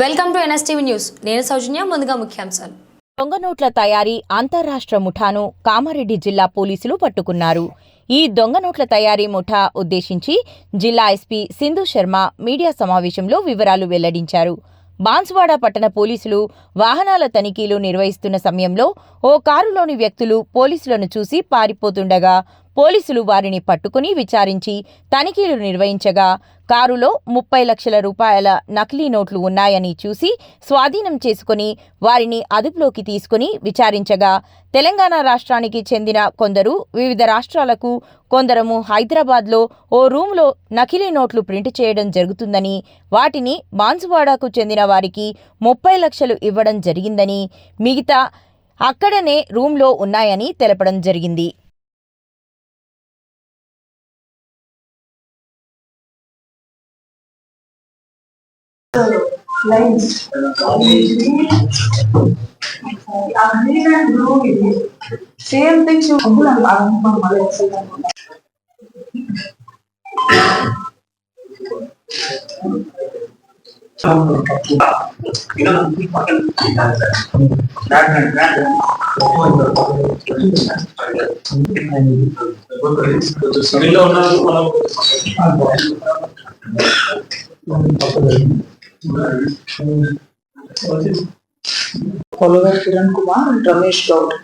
Welcome to NSTV news. నేను సౌజన్య ముందుగా ముఖ్యాంశాలు. దొంగ నోట్ల తయారీ అంతర్రాష్ట్ర ముఠాను కామారెడ్డి జిల్లా పోలీసులు పట్టుకున్నారు. ఈ దొంగ నోట్ల తయారీ ముఠా ఉద్దేశించి జిల్లా ఎస్పీ సింధు శర్మ మీడియా సమావేశంలో వివరాలు వెల్లడించారు. బాన్సువాడ పట్టణ పోలీసులు వాహనాల తనిఖీలు నిర్వహిస్తున్న సమయంలో ఓ కారులోని వ్యక్తులు పోలీసులను చూసి పారిపోతుండగా పోలీసులు వారిని పట్టుకుని విచారించి తనిఖీలు నిర్వహించగా కారులో ముప్పై లక్షల రూపాయల నకిలీ నోట్లు ఉన్నాయని చూసి స్వాధీనం చేసుకుని వారిని అదుపులోకి తీసుకుని విచారించగా తెలంగాణ రాష్ట్రానికి చెందిన కొందరు వివిధ రాష్ట్రాలకు కొందరము హైదరాబాద్లో ఓ రూమ్లో నకిలీ నోట్లు ప్రింట్ చేయడం జరుగుతుందని వాటిని బాన్సువాడకు చెందిన వారికి ముప్పై లక్షలు ఇవ్వడం జరిగిందని మిగతా అక్కడనే రూమ్లో ఉన్నాయని తెలపడం జరిగింది. lines. A green and blue ఇది. Same things you do and I'm మళ్ళీ ఒకసారి అనుకుంటా. సరిగ్గా ఉన్నారు మనం కొలవర్ కిరణ్ కుమార్ అండ్ రమేష్ గౌడ్.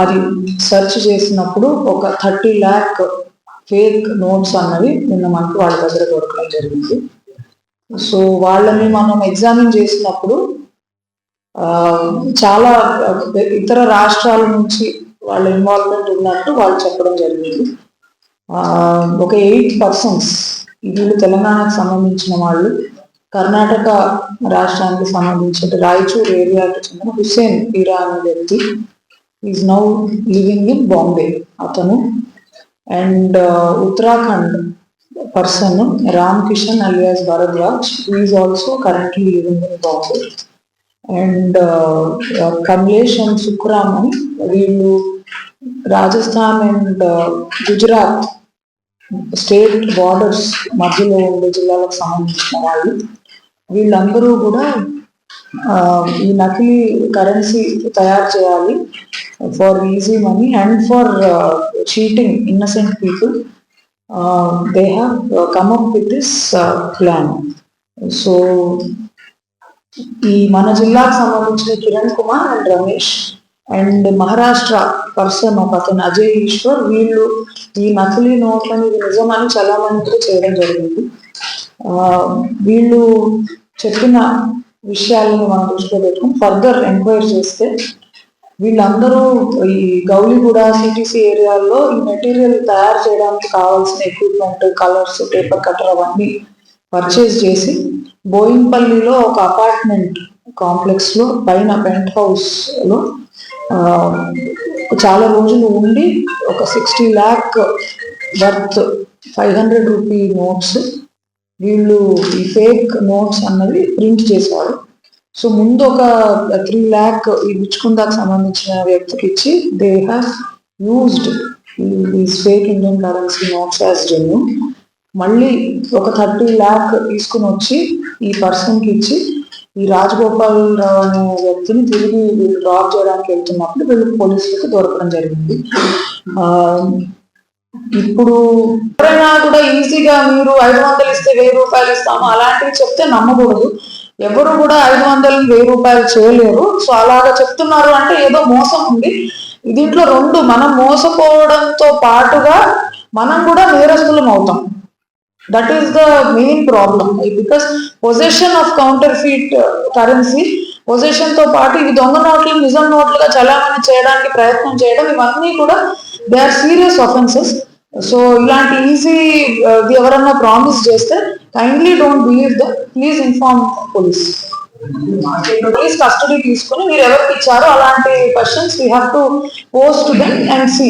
అది సెర్చ్ చేసినప్పుడు ఒక థర్టీ ల్యాక్ ఫేక్ నోట్స్ అన్నవి నిన్న మనకు వాళ్ళ దగ్గర దొరకడం జరిగింది. సో వాళ్ళని మనం ఎగ్జామిన్ చేసినప్పుడు చాలా ఇతర రాష్ట్రాల నుంచి వాళ్ళ ఇన్వాల్వ్మెంట్ ఉన్నట్టు వాళ్ళు చెప్పడం జరిగింది. ఒక ఎయిట్ పర్సన్స్ వీళ్ళు తెలంగాణకు సంబంధించిన వాళ్ళు కర్ణాటక రాష్ట్రానికి సంబంధించిన రాయచూర్ ఏరియాకి చెందిన హుస్సేన్ ఇరా అనే వ్యక్తి is now living in Bombay అతను uh, uh, uh, and Uttarakhand person Ram Kishan alias Bharadwaj is also currently living in Bombay and Kamlesh and Sukhram అని వీళ్ళు Rajasthan and Gujarat state borders మధ్యలో ఉండే జిల్లాలకు సంబంధించిన వాళ్ళు. వీళ్ళందరూ కూడా ఈ నకిలీ కరెన్సీ తయారు చేయాలి for easy money and for cheating innocent people they have come up with this plan so ఈ మన జిల్లాకు సంబంధించిన Kiran Kumar and Ramesh and Maharashtra person ఒక అతను అజయ్ ఈశ్వర్ వీళ్ళు ఈ నకిలీ నోట్లను ఇది నిజమని చాలా మంది చేయడం జరిగింది. వీళ్ళు చెప్పిన విషయాలను మనం దృష్టిలో పెట్టుకుని ఫర్దర్ ఎంక్వైరీ చేస్తే వీళ్ళందరూ ఈ గౌలిగూడ సిటీసీ ఏరియాల్లో ఈ మెటీరియల్ తయారు చేయడానికి కావాల్సిన ఎక్విప్మెంట్ కలర్స్ పేపర్ కట్టర్ అవన్నీ పర్చేస్ చేసి బోయింపల్లిలో ఒక అపార్ట్మెంట్ కాంప్లెక్స్లో పైన పెంట్ హౌస్లో చాలా రోజులు ఉండి ఒక sixty lakh worth five hundred rupee notes వీళ్ళు ఈ ఫేక్ నోట్స్ అన్నవి ప్రింట్ చేశారు. సో ముందు ఒక త్రీ ల్యాక్ ఈ గుచ్చుకుందాకు సంబంధించిన వ్యక్తికి ఇచ్చి they have used these fake Indian currency notes as genuine మళ్ళీ ఒక థర్టీ ల్యాక్ తీసుకుని వచ్చి ఈ పర్సన్కి ఇచ్చి ఈ రాజగోపాల్ రావు అనే వ్యక్తిని తిరిగి వీళ్ళు డ్రాప్ చేయడానికి వెళ్తున్నప్పుడు వీళ్ళు పోలీసులకు దొరకడం జరిగింది. ఆ, ఇప్పుడు ఎవరైనా కూడా ఈజీగా మీరు ఐదు వందలు ఇస్తే వెయ్యి రూపాయలు ఇస్తాము అలాంటివి చెప్తే నమ్మకూడదు. ఎవరు కూడా ఐదు వందలు వెయ్యి రూపాయలు చేయలేరు. సో అలాగా చెప్తున్నారు అంటే ఏదో మోసం ఉంది. దీంట్లో రెండు మనం మోసపోవడంతో పాటుగా మనం కూడా నేరస్తులం అవుతాం. That is the main problem because possession of counterfeit currency పొజిషన్తో పాటు ఇవి దొంగ నోట్లు నిజం నోట్లుగా చలామణి చేయడానికి ప్రయత్నం చేయడం ఇవన్నీ కూడా they are serious offences so ఇలాంటి ఈజీ ఎవరన్నా ప్రామిస్ చేస్తే kindly don't believe the please inform police police custody తీసుకుని మీరు ఎవరికి ఇచ్చారో అలాంటి questions we have to post then and see